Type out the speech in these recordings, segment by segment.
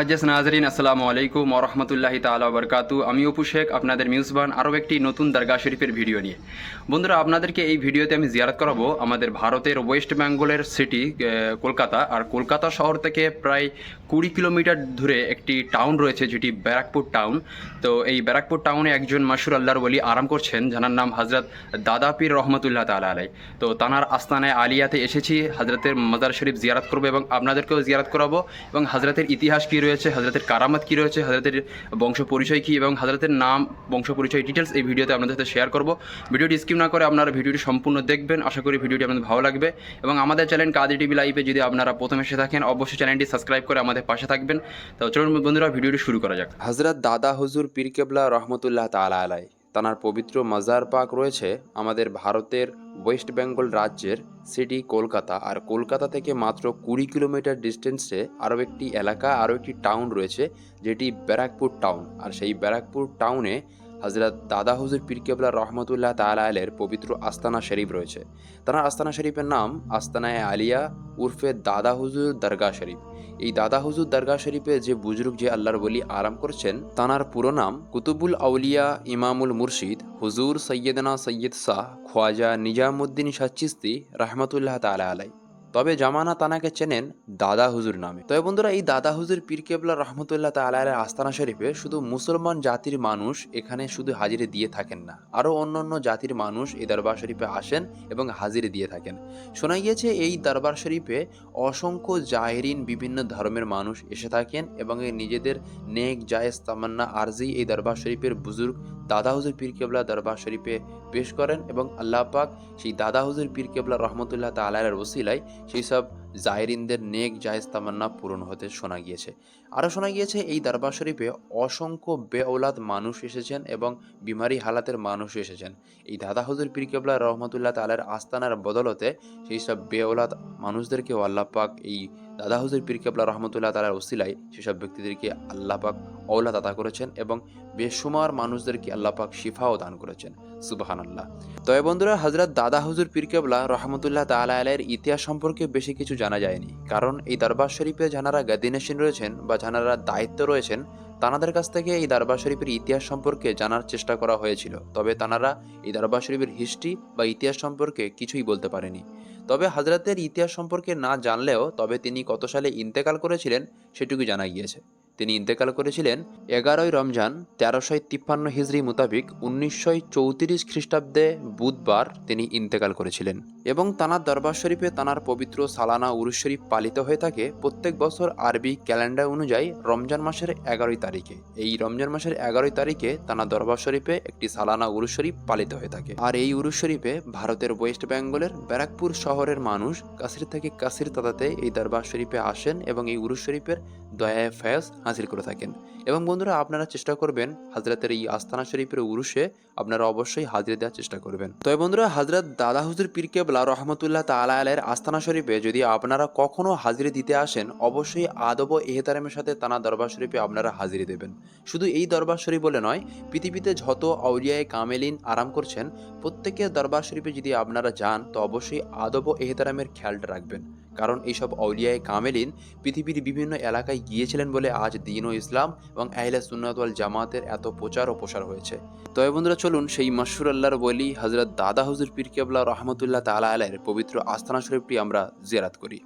মোয়াজ্জেস নাজরিন, আসসালামু আলাইকুম ওরহমতুল্লাহি তালা বরকাতু। আমি অপু শেখ, আপনাদের মিউজবান আরও একটি নতুন দরগা শরীফের ভিডিও নিয়ে। বন্ধুরা, আপনাদেরকে এই ভিডিওতে আমি জিয়ারত করাবো আমাদের ভারতের ওয়েস্ট বেঙ্গলের সিটি কলকাতা। আর কলকাতা শহর থেকে প্রায় কুড়ি কিলোমিটার দূরে একটি টাউন রয়েছে, যেটি ব্যারাকপুর টাউন। তো এই ব্যারাকপুর টাউনে একজন মাসুর আল্লাহর বলি আরাম করছেন যার নাম হজরত দাদাপীর রহমতুল্লাহ তালা আলাই। তো তানার আস্তানায় আলিয়াতে এসেছি হজরতের মাজার শরীফ জিয়ারত করব এবং আপনাদেরকেও জিয়ারত করাবো। এবং হজরতের ইতিহাস কী রয়েছে হজরতের কারামত কী রয়েছে? হাজরাতের বংশ পরিচয় কী এবং হাজরাতের নাম, বংশ পরিচয় ডিটেলস এই ভিডিওতে আপনাদের সাথে শেয়ার করব। ভিডিওটি স্কিপ না করে আপনারা ভিডিওটি সম্পূর্ণ দেখবেন। আশা করি ভিডিওটি আপনাদের ভালো লাগবে। এবং আমাদের চ্যানেল কাদি টিভি লাইভে যদি আপনারা প্রথম এসে থাকেন, অবশ্যই চ্যানেলটি সাবস্ক্রাইব করে আমাদের পাশে থাকবেন। তো চলুন বন্ধুরা, ভিডিওটি শুরু করা যাক। হজরত দাদা হজুর পীর কেবলা রহমতুল্লাহ তালা আলাই তানার পবিত্র মাজার পাক রয়েছে আমাদের ভারতের ওয়েস্ট বেঙ্গল রাজ্যের সিটি কলকাতা। আর কলকাতা থেকে মাত্র কুড়ি কিলোমিটার ডিস্টেন্সে আরও একটি এলাকা, আরও একটি টাউন রয়েছে, যেটি ব্যারাকপুর টাউন। আর সেই ব্যারাকপুর টাউনে হজরত দাদা হুজুর পীর কেবলা রহমতুল্লাহ তালা আলের পবিত্র আস্তানা শরীফ রয়েছে। তার আস্তানা শরীফের নাম আস্তানায় আলিয়া উর্ফে দাদা হুজুর দরগা শরীফ। এই দাদা হুজুর দরগা শরীফে যে বুজরুগ, যে আল্লাহর বলি আরাম করছেন, তানার পুরো নাম কুতুবুল আউলিয়া ইমামুল মুর্শিদ হুজুর সৈয়দনা সৈয়দ শাহ খোয়াজা নিজামুদ্দিন শাহ চিস্তি রহমতুল্লাহ তালা আলাই তবে জামানা তানাকে চেনেন দাদা হুজুর নামে। তবে বন্ধুরা, এই দাদা হুজুর পীর কেবলা রহমতুল্লাহ তালের আস্তানা শরীফে শুধু মুসলমান জাতির মানুষ এখানে শুধু হাজিরে দিয়ে থাকেন না, আরও অন্য অন্য জাতির মানুষ এই দরবার শরীফে আসেন এবং হাজিরে দিয়ে থাকেন। শোনা গিয়েছে, এই দরবার শরীফে অসংখ্য জাহেরিন বিভিন্ন ধর্মের মানুষ এসে থাকেন এবং নিজেদের নেক জায়েজ তামান্না আরজি এই দরবার শরীফের বুজুর্গ দাদা হুজুর পীর কেবলা দরবার শরীফে পেশ করেন এবং আল্লাহ পাক সেই দাদা হুজুর পীর কেবলা রহমতুল্লাহ তালার ওসিলায় সেই সব জাহেরিনদের নেক জায়েজ তামান্না পূরণ হতে শোনা গিয়েছে। আরও শোনা গিয়েছে, এই দরবার শরীফে অসংখ্য বেওলাদ মানুষ এসেছেন এবং বিমারি হালাতের মানুষ এসেছেন। এই দাদা হুজুর পীর কেবলা রহমতুল্লাহ তালার আস্তানার বদলতে সেই সব বেওলাদ মানুষদেরকেও আল্লাহ পাক এই দাদা হুজুর পীর কেবলা রহমতুল্লাহ তালার ওসিলায় সেসব ব্যক্তিদেরকে আল্লাহ পাক অওলাদ আদা করেছেন এবং বেশুমার মানুষদেরকে আল্লাহ পাক শিফাও দান করেছেন। সুবাহান আল্লাহ তবে বন্ধুরা হজরত দাদা হুজুর পীর কেবলা রহমতুল্লাহ তালা আলাইয়ের ইতিহাস সম্পর্কে বেশি কিছু জানা যায়নি। কারণ এই দরবার শরীফে যারা গাদিনেশিন রয়েছেন বা যারা দায়িত্ব রয়েছেন তানাদের কাছ থেকে এই দরবার শরীফের ইতিহাস সম্পর্কে জানার চেষ্টা করা হয়েছিল। তবে তানারা এই দরবার শরীফের হিস্ট্রি বা ইতিহাস সম্পর্কে কিছুই বলতে পারেনি। তবে হাজরাতের ইতিহাস সম্পর্কে না জানলেও তবে তিনি কত সালে ইন্তেকাল করেছিলেন সেটুকু জানা গিয়েছে। তিনি ইন্তেকাল করেছিলেন এগারোই রমজান তেরোশো তিপ্পান্ন হিজড়ি মোতাবিক উনিশশো চৌত্রিশ খ্রিস্টাব্দে বুধবার তিনি ইন্তেকাল করেছিলেন এবং তানার দরবার শরীফে তানার পবিত্র সালানা উরুস শরীফ পালিত হয়ে থাকে প্রত্যেক বছর আরবি ক্যালেন্ডার অনুযায়ী রমজান মাসের এগারোই তারিখে। এই রমজান মাসের এগারোই তারিখে তানার দরবার শরীফে একটি সালানা উরুস শরীফ পালিত হয়ে থাকে। আর এই উরুস শরীফে ভারতের ওয়েস্ট বেঙ্গলের ব্যারাকপুর শহরের মানুষ কাসির থেকে কাসির তাদাতে এই দরবার শরীফে আসেন এবং এই উরুস শরীফের দয়ায় ফয়াজ হাসিল করে থাকেন। এবং বন্ধুরা, আপনারা চেষ্টা করবেন হাজরাতের এই আস্তানা শরীফের উরুষে আপনারা অবশ্যই হাজিরে দেওয়ার চেষ্টা করবেন। তবে বন্ধুরা, হাজরত দাদা হুজুর পীর কেবলা রহমতুল্লাহ তালা আলের আস্তানা শরীফে যদি আপনারা কখনো হাজিরে দিতে আসেন, অবশ্যই আদব এহতারামের সাথে তানা দরবার শরীফে আপনারা হাজিরে দেবেন। শুধু এই দরবার শরীফ বলে নয়, পৃথিবীতে যত আউলিয়ায় কামেলিন আরাম করছেন, প্রত্যেকের দরবার শরীফে যদি আপনারা যান, তো অবশ্যই আদব এহতারামের খেয়ালটা রাখবেন। কারণ এইসব আউলিয়ায় কামেলিন পৃথিবীর বিভিন্ন এলাকায় গিয়েছিলেন বলে আজ দিন ও ইসলাম এবং আহিলা সুন্নাতওয়াল জামাতের এত প্রচার ও প্রসার হয়েছে। তবে বন্ধুরা, চলুন সেই মাসুর আল্লাহর বলি হজরত দাদা হুজুর পীর কেবলা রহমতুল্লাহ তালা আলাহের পবিত্র আস্তানা শরীফটি আমরা জেরাত করি।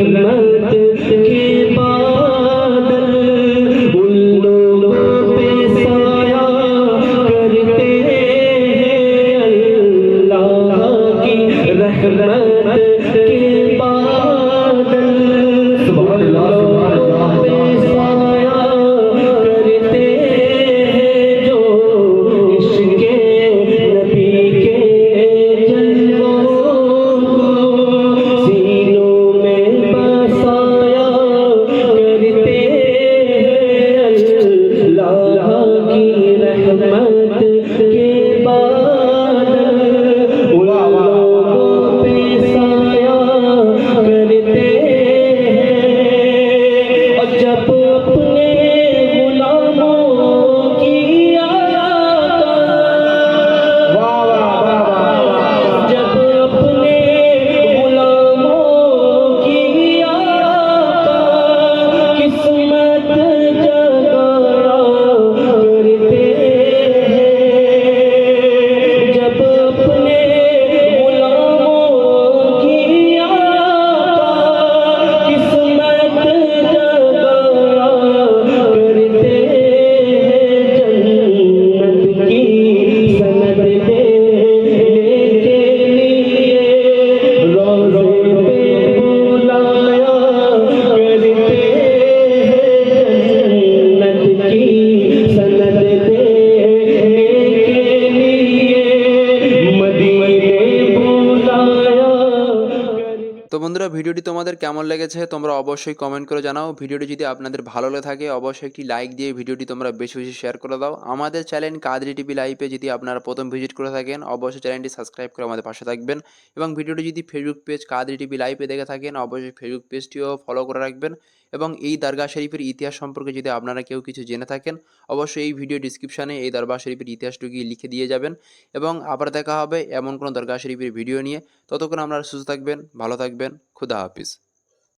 रहमत की बादल उन लोगों पे साया करते हैं अल्लाह की ভিডিওটি তোমাদের কেমন লেগেছে, তোমরা অবশ্যই কমেন্ট করে জানাও। ভিডিওটি যদি আপনাদের ভালো লেগে থাকে, অবশ্যই একটি লাইক দিয়ে ভিডিওটি তোমরা বেশি বেশি শেয়ার করে দাও। আমাদের চ্যানেল কাদরি টিভি লাইভে যদি আপনারা প্রথম ভিজিট করে থাকেন, অবশ্যই চ্যানেলটি সাবস্ক্রাইব করে আমাদের পাশে থাকবেন। এবং ভিডিওটি যদি ফেসবুক পেজ কাদরি টিভি লাইভে দেখে থাকেন, অবশ্যই ফেসবুক পেজটিও ফলো করে রাখবেন। এবং এই দরগা শরীফের ইতিহাস সম্পর্কে যদি আপনারা কেউ কিছু জেনে থাকেন, অবশ্যই এই ভিডিও ডিসক্রিপশানে এই দরবার শরীফের ইতিহাসটুকু লিখে দিয়ে যাবেন এবং আবার দেখা হবে এমন কোনো দরগা শরীফের ভিডিও নিয়ে। ততক্ষণ আপনারা সুস্থ থাকবেন, ভালো থাকবেন, খুদা হাফিজ।